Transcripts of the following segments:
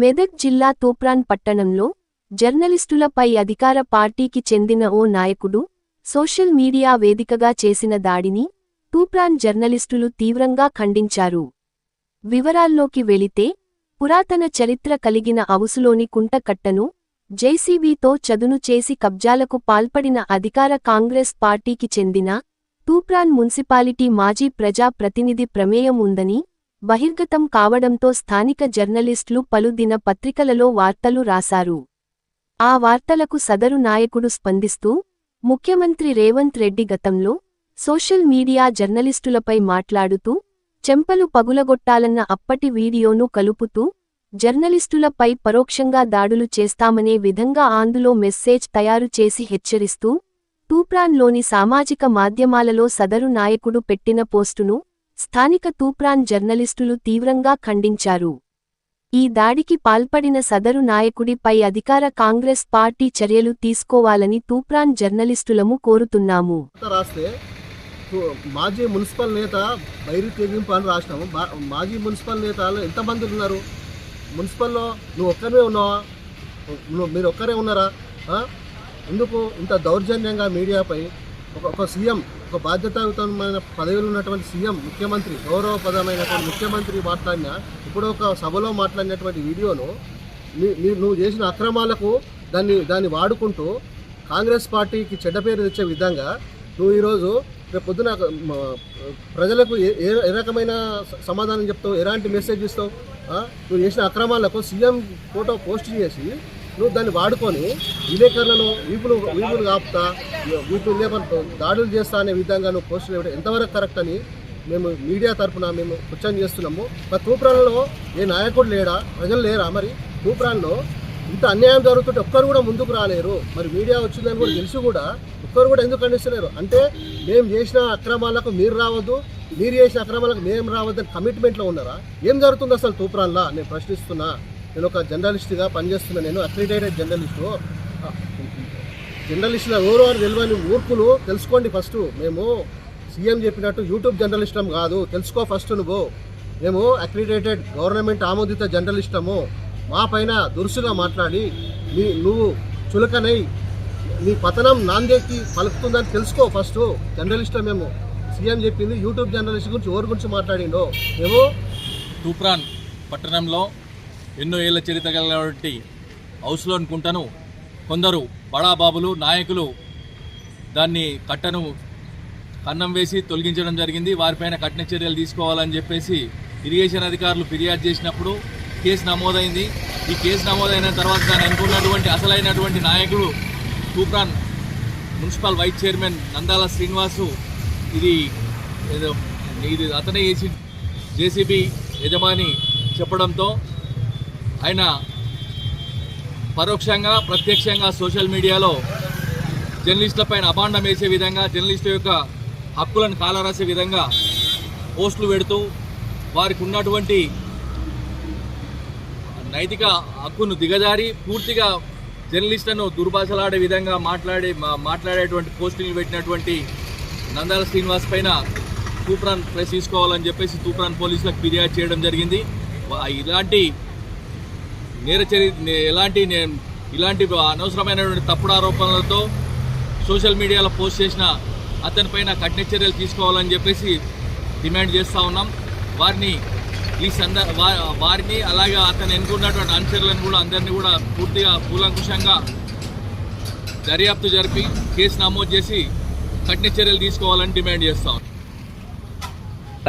మెదక్ జిల్లా తూప్రాన్ పట్టణంలో జర్నలిస్టులపై అధికార పార్టీకి చెందిన ఓ నాయకుడు సోషల్ మీడియా వేదికగా చేసిన దాడిని తూప్రాన్ జర్నలిస్టులు తీవ్రంగా ఖండించారు. వివరాల్లోకి వెళితే పురాతన చరిత్ర కలిగిన అవుసులోని కుంటకట్టను జేసీబీతో చదును చేసి కబ్జాలకు పాల్పడిన అధికార కాంగ్రెస్ పార్టీకి చెందిన తూప్రాన్ మున్సిపాలిటీ మాజీ ప్రజా ప్రతినిధి ప్రమేయం ఉందని బహిర్గతం కావడంతో స్థానిక జర్నలిస్టులు పలు దిన పత్రికలలో వార్తలు రాశారు. ఆ వార్తలకు సదరు నాయకుడు స్పందిస్తూ ముఖ్యమంత్రి రేవంత్ రెడ్డి గతంలో సోషల్ మీడియా జర్నలిస్టులపై మాట్లాడుతూ చెంపలు పగులగొట్టాలన్న అప్పటి వీడియోను కలుపుతూ జర్నలిస్టులపై పరోక్షంగా దాడులు చేస్తామనే విధంగా ఆందులో మెస్సేజ్ తయారు చేసి హెచ్చరిస్తూ తూప్రాన్లోని సామాజిక మాధ్యమాలలో సదరు నాయకుడు పెట్టిన పోస్టును స్థానిక తూప్రాన్ జర్నలిస్టులు తీవ్రంగా ఖండించారు. ఈ దాడికి పాల్పడిన సదరు నాయకుడిపై అధికార కాంగ్రెస్ పార్టీ చర్యలు తీసుకోవాలని తూప్రాన్ జర్నలిస్టులము కోరుతున్నాము. మాజీ మున్సిపల్ నేత బైరి తెగింపు అని రాసినాము. మాజీ మున్సిపల్ నేతలు ఎంతమంది ఉన్నారు? మున్సిపల్లో నువ్వు ఒక్కరే ఉన్నావా? నువ్వు మీరు ఒక్కరే ఉన్నారా? ఎందుకు ఇంత దౌర్జన్యంగా మీడియాపై ఒక ఒక సీఎం ఒక బాధ్యతాయుతమైన పదవిలో ఉన్నటువంటి సీఎం ముఖ్యమంత్రి గౌరవపదమైనటువంటి ముఖ్యమంత్రి మాట్లాడిన ఇప్పుడు ఒక సభలో మాట్లాడినటువంటి వీడియోను నువ్వు చేసిన అక్రమాలకు దాన్ని దాన్ని వాడుకుంటూ కాంగ్రెస్ పార్టీకి చెడ్డ పేరు తెచ్చే విధంగా నువ్వు ఈరోజు రేపు పొద్దున ప్రజలకు ఏ ఏ ఏ రకమైన సమాధానం చెప్తావు? ఎలాంటి మెసేజ్ ఇస్తావు? నువ్వు చేసిన అక్రమాలకు సీఎం ఫోటో పోస్ట్ చేసి నువ్వు దాన్ని వాడుకొని విలేకరులను వీపులు వీపులు కాపుతా వీపులు లేకుండా దాడులు చేస్తా అనే విధంగా నువ్వు పోస్ట్ ఇవ్వడం ఎంతవరకు కరెక్ట్ అని మేము మీడియా తరఫున మేము క్వశ్చన్ చేస్తున్నాము. మరి తూప్రాన్లో ఏ నాయకుడు లేడా? ప్రజలు లేరా మరి? తూప్రాన్లో ఇంత అన్యాయం జరుగుతుంటే ఒక్కరు కూడా ముందుకు రాలేరు. మరి మీడియా వచ్చిందని కూడా తెలిసి కూడా. ఒక్కరు కూడా ఎందుకు ఖండిస్తలేరు? అంటే మేము చేసిన అక్రమాలకు మీరు రావద్దు మీరు చేసిన అక్రమాలకు మేము రావద్దని కమిట్మెంట్లో ఉన్నారా? ఏం జరుగుతుంది అసలు తూప్రాన్లా నేను ప్రశ్నిస్తున్నా. నేను ఒక జర్నలిస్ట్గా పనిచేస్తున్నా నేను అక్రిడేటెడ్ జర్నలిస్టు. జర్నలిస్టుల ఎవరు అని తెలియని ఊర్పులు తెలుసుకోండి ఫస్ట్. మేము సీఎం చెప్పినట్టు యూట్యూబ్ జర్నలిస్టం కాదు. తెలుసుకో ఫస్ట్ నువ్వు. మేము అక్రిడేటెడ్ గవర్నమెంట్ ఆమోదిత జర్నలిస్టము. మా పైన దురుసుగా మాట్లాడి నీ నువ్వు చులకనై నీ పతనం నాందేకి పలుకుతుందని తెలుసుకో ఫస్ట్. జర్నలిస్ట్ మేము సీఎం చెప్పింది యూట్యూబ్ జర్నలిస్ట్ గురించి ఎవరి గురించి మాట్లాడిండో? మేము తూప్రాన్ పట్టణంలో ఎన్నో ఏళ్ళ చరిత్ర కలిగినటువంటి హౌస్లో అనుకుంటాను. కొందరు బడాబాబులు నాయకులు దాన్ని కట్టను కన్నం వేసి తొలగించడం జరిగింది. వారిపైన కఠిన చర్యలు తీసుకోవాలని చెప్పేసి ఇరిగేషన్ అధికారులు ఫిర్యాదు చేసినప్పుడు కేసు నమోదైంది. ఈ కేసు నమోదైన తర్వాత దాన్ని అనుకున్నటువంటి అసలైనటువంటి నాయకుడు Toopran municipal vice chairman Nandala Srinivasu ఇది ఏదో ఇది అతనే ఏసీ జేసీబీ యజమాని చెప్పడంతో ఆయన పరోక్షంగా ప్రత్యక్షంగా సోషల్ మీడియాలో జర్నలిస్టులపైన అభాండం వేసే విధంగా జర్నలిస్టు యొక్క హక్కులను కాలరాసే విధంగా పోస్టులు పెడుతూ వారికి ఉన్నటువంటి నైతిక హక్కును దిగజారి పూర్తిగా జర్నలిస్టులను దుర్భాషలాడే విధంగా మాట్లాడే మాట్లాడేటువంటి పోస్టులు పెట్టినటువంటి నందాల శ్రీనివాస్ పైన తూప్రాన్ ప్రెస్ తీసుకోవాలని చెప్పేసి తూప్రాన్ పోలీసులకు ఫిర్యాదు చేయడం జరిగింది. ఇలాంటి నేర చరి నే- ఎలాంటి నే- ఇలాంటి అనవసరమైనటువంటి తప్పుడు ఆరోపణలతో సోషల్ మీడియాలో పోస్ట్ చేసిన అతనిపైన కఠిన చర్యలు తీసుకోవాలని చెప్పేసి డిమాండ్ చేస్తూ ఉన్నాం. వారిని ఈ సంద వా- వారిని అలాగే అతను ఎన్నుకున్నటువంటి అనుచరులను కూడా అందరినీ కూడా పూర్తిగా కూలంకుషంగా దర్యాప్తు జరిపి కేసు నమోదు చేసి కఠిన చర్యలు తీసుకోవాలని డిమాండ్ చేస్తాం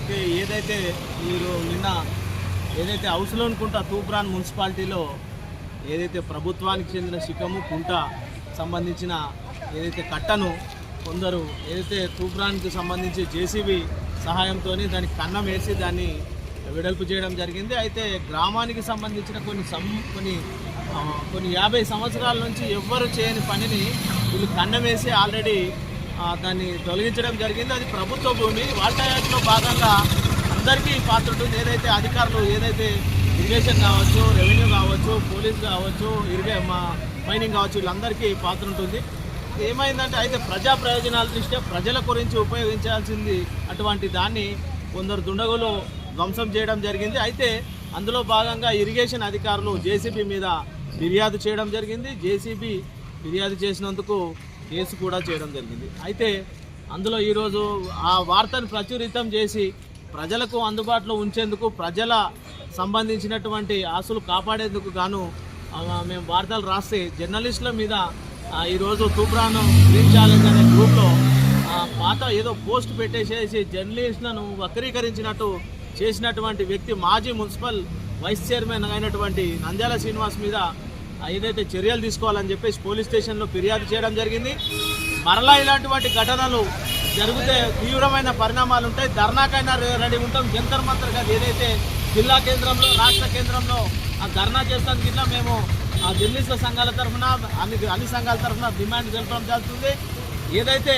ఓకే ఏదైతే మీరు నిన్న ఏదైతే హౌస్లో అనుకుంటా తూప్రాన్ మున్సిపాలిటీలో ఏదైతే ప్రభుత్వానికి చెందిన శిఖము కుంట సంబంధించిన ఏదైతే కట్టను కొందరు ఏదైతే తూప్రాన్కి సంబంధించి జేసీబీ సహాయంతో దానికి కన్నం వేసి దాన్ని వెడల్పు చేయడం జరిగింది. అయితే గ్రామానికి సంబంధించిన కొన్ని సం కొన్ని కొన్ని యాభై సంవత్సరాల నుంచి ఎవ్వరు చేయని పనిని వీళ్ళు కన్నం వేసి ఆల్రెడీ దాన్ని తొలగించడం జరిగింది. అది ప్రభుత్వ భూమి. వాల్టా యాక్ట్లో భాగంగా అందరికీ పాత్ర ఉంటుంది. ఏదైతే అధికారులు ఏదైతే ఇరిగేషన్ కావచ్చు రెవెన్యూ కావచ్చు పోలీస్ కావచ్చు ఇరిగే మా మైనింగ్ కావచ్చు వీళ్ళందరికీ పాత్ర ఉంటుంది. ఏమైందంటే అయితే ప్రజా ప్రయోజనాల దృష్ట్యా ప్రజల గురించి ఉపయోగించాల్సింది అటువంటి దాన్ని కొందరు దుండగులు ధ్వంసం చేయడం జరిగింది. అయితే అందులో భాగంగా ఇరిగేషన్ అధికారులు జేసీబీ మీద ఫిర్యాదు చేయడం జరిగింది. జేసీబీ ఫిర్యాదు చేసినందుకు కేసు కూడా చేయడం జరిగింది. అయితే అందులో ఈరోజు ఆ వార్తను ప్రచురితం చేసి ప్రజలకు అందుబాటులో ఉంచేందుకు ప్రజల సంబంధించినటువంటి ఆస్తులు కాపాడేందుకు గాను మేము వార్తలు రాస్తే జర్నలిస్టుల మీద ఈరోజు తూప్రాను గ్రీన్ ఛాలెంజ్ అనే గ్రూప్లో పాత ఏదో పోస్ట్ పెట్టేసేసి జర్నలిస్టులను వక్రీకరించినట్టు చేసినటువంటి వ్యక్తి మాజీ మున్సిపల్ వైస్ చైర్మన్ అయినటువంటి నంద్యాల శ్రీనివాస్ మీద ఏదైతే చర్యలు తీసుకోవాలని చెప్పేసి పోలీస్ స్టేషన్లో ఫిర్యాదు చేయడం జరిగింది. మరలా ఇలాంటి ఘటనలు జరిగితే తీవ్రమైన పరిణామాలు ఉంటాయి. ధర్నాకైనా రెడీ ఉంటాం. జంతర్ మంతర్ కాదు. ఏదైతే జిల్లా కేంద్రంలో రాష్ట్ర కేంద్రంలో ఆ ధర్నా చేస్తానికి ఇట్లా మేము ఆ జర్నలిస్టుల సంఘాల తరఫున అన్ని అన్ని సంఘాల తరఫున డిమాండ్ తెలపడం జరుగుతుంది. ఏదైతే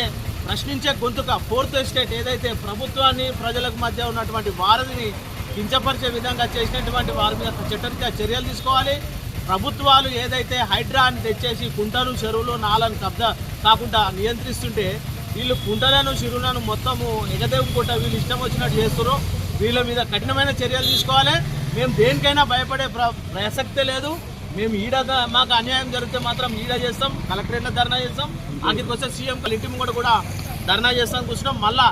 ప్రశ్నించే గొంతుక ఫోర్త్ ఎస్టేట్ ఏదైతే ప్రభుత్వాన్ని ప్రజలకు మధ్య ఉన్నటువంటి వారధిని కించపరిచే విధంగా చేసినటువంటి వారి మీద చట్టరీత్యా చర్యలు తీసుకోవాలి. ప్రభుత్వాలు ఏదైతే హైడ్రా అని తెచ్చేసి కుంటలు చెరువులు నాలను కబ్జా కాకుండా నియంత్రిస్తుంటే వీళ్ళు కుంటలను చెరువులను మొత్తము ఎగదేవుకుంటా వీళ్ళు ఇష్టం వచ్చినట్టు చేస్తారు వీళ్ళ మీద కఠినమైన చర్యలు తీసుకోవాలి. మేము దేనికైనా భయపడే ప్ర ప్రసక్తే లేదు. మేము ఈడ మాకు అన్యాయం జరిగితే మాత్రం ఈడ చేస్తాం కలెక్టరేట్లో ధర్నా చేస్తాం. ఆఖరికి వస్తే సీఎం ఇంటి కూడా కూడా ధర్నా చేస్తాం కూర్చున్నాం మళ్ళా